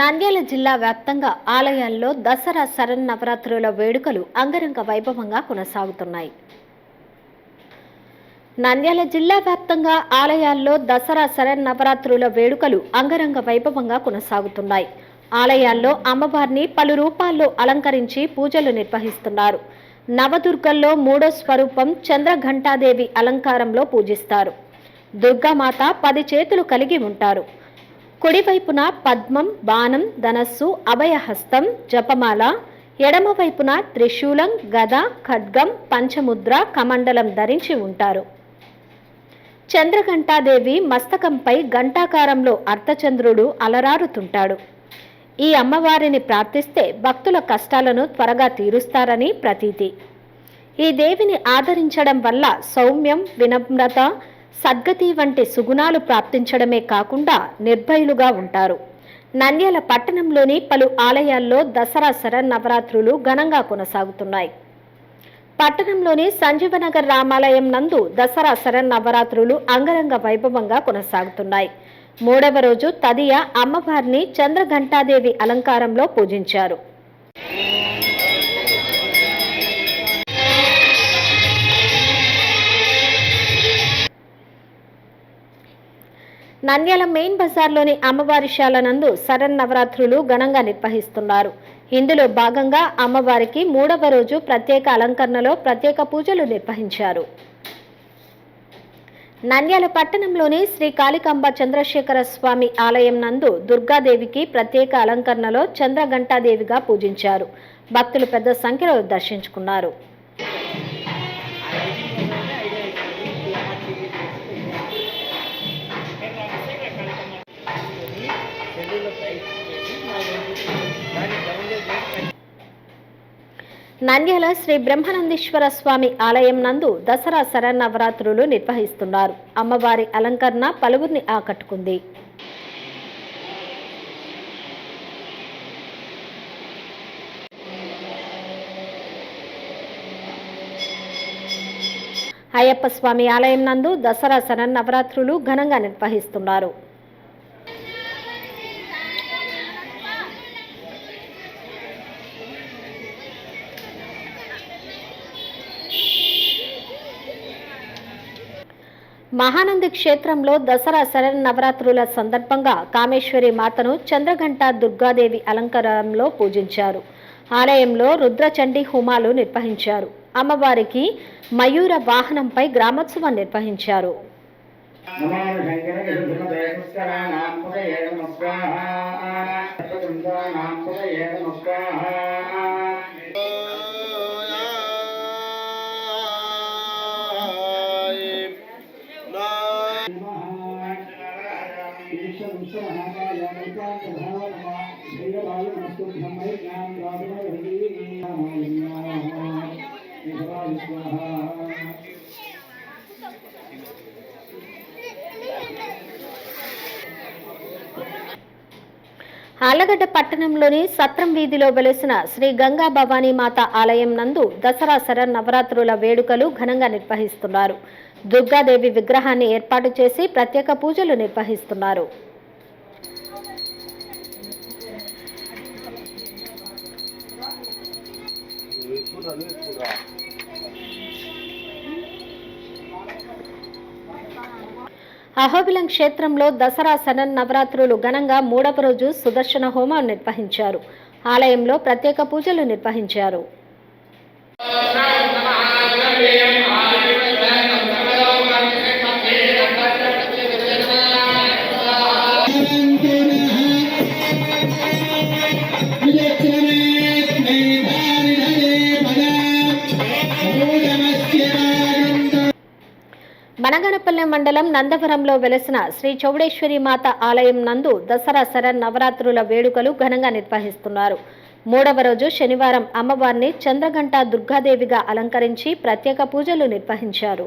నంద్యాల జిల్లా వ్యాప్తంగా ఆలయాల్లో దసరా శరన్నవరాత్రుల వేడుకలు అంగరంగ వైభవంగా కొనసాగుతున్నాయి. నంద్యాల జిల్లా వ్యాప్తంగా ఆలయాల్లో దసరా శరన్నవరాత్రుల వేడుకలు అంగరంగ వైభవంగా కొనసాగుతున్నాయి. ఆలయాల్లో అమ్మవారిని పలు రూపాల్లో అలంకరించి పూజలు నిర్వహిస్తున్నారు. నవదుర్గల్లో మూడో స్వరూపం చంద్రఘంటాదేవి అలంకారంలో పూజిస్తారు. దుర్గామాత పది చేతులు కలిగి ఉంటారు. కుడివైపున పద్మం బాణం ధనస్సు అభయహస్తం జపమాల ఎడమవైపున త్రిశూలం గద ఖడ్గం పంచముద్ర కమండలం ధరించి ఉంటారు. చంద్రఘంటాదేవి మస్తకంపై ఘంటాకారంలో అర్ధచంద్రుడు అలరారుతుంటాడు. ఈ అమ్మవారిని ప్రార్థిస్తే భక్తుల కష్టాలను త్వరగా తీరుస్తారని ప్రతీతి. ఈ దేవిని ఆదరించడం వల్ల సౌమ్యం వినమ్రత సద్గతి వంటి సుగుణాలు ప్రాప్తించడమే కాకుండా నిర్భయులుగా ఉంటారు. నంద్యాల పట్టణంలోని పలు ఆలయాల్లో దసరా శరన్నవరాత్రులు ఘనంగా కొనసాగుతున్నాయి. పట్టణంలోని సంజీవనగర్ రామాలయం నందు దసరా శరన్నవరాత్రులు అంగరంగ వైభవంగా కొనసాగుతున్నాయి. మూడవ రోజు తదియ అమ్మవారిని చంద్రఘంటాదేవి అలంకారంలో పూజించారు. నంద్యాల మెయిన్ బజార్లోని అమ్మవారి శాల నందు శరన్నవరాత్రులు ఘనంగా నిర్వహిస్తున్నారు. ఇందులో భాగంగా అమ్మవారికి మూడవ రోజు ప్రత్యేక అలంకరణలో ప్రత్యేక పూజలు నిర్వహించారు. నంద్యాల పట్టణంలోని శ్రీ కాళికాంబ చంద్రశేఖర స్వామి ఆలయం నందు దుర్గాదేవికి ప్రత్యేక అలంకరణలో చంద్రఘంటాదేవిగా పూజించారు. భక్తులు పెద్ద సంఖ్యలో దర్శించుకున్నారు. నంద్యాల శ్రీ బ్రహ్మానందేశ్వర స్వామి ఆలయం నందు దసరా శరన్నవరాత్రులు నిర్వహిస్తున్నారు. అమ్మవారి అలంకరణ పలువురిని ఆకట్టుకుంది. అయ్యప్ప స్వామి ఆలయం నందు దసరా శరన్నవరాత్రులు ఘనంగా నిర్వహిస్తున్నారు. మహానంది క్షేత్రంలో దసరా శరన్నవరాత్రుల సందర్భంగా కామేశ్వరి మాతను చంద్రఘంట దుర్గాదేవి అలంకారంలో పూజించారు. ఆలయంలో రుద్రచండీ హోమాలు నిర్వహించారు. అమ్మవారికి మయూర వాహనంపై గ్రామోత్సవం నిర్వహించారు. నమో ఆలగడ్డ పట్టణంలోని సత్రం వీధిలో వెలిసిన శ్రీ గంగా భవానీ మాత ఆలయం నందు దసరా శర నవరాత్రుల వేడుకలు ఘనంగా నిర్వహిస్తున్నారు. దుర్గాదేవి విగ్రహాన్ని ఏర్పాటు చేసి ప్రత్యేక పూజలు నిర్వహిస్తున్నారు. అహోబిలం క్షేత్రంలో దసరా సనన్ నవరాత్రులు ఘనంగా మూడవ రోజు సుదర్శన హోమం నిర్వహించారు. ఆలయంలో ప్రత్యేక పూజలు నిర్వహించారు. మనగనపల్లె మండలం నందవరంలో వెలసిన శ్రీ చౌడేశ్వరి మాత ఆలయం నందు దసరా శర నవరాత్రుల వేడుకలు ఘనంగా నిర్వహిస్తున్నారు. మూడవ రోజు శనివారం అమ్మవారిని చంద్రఘంట దుర్గాదేవిగా అలంకరించి ప్రత్యేక పూజలు నిర్వహించారు.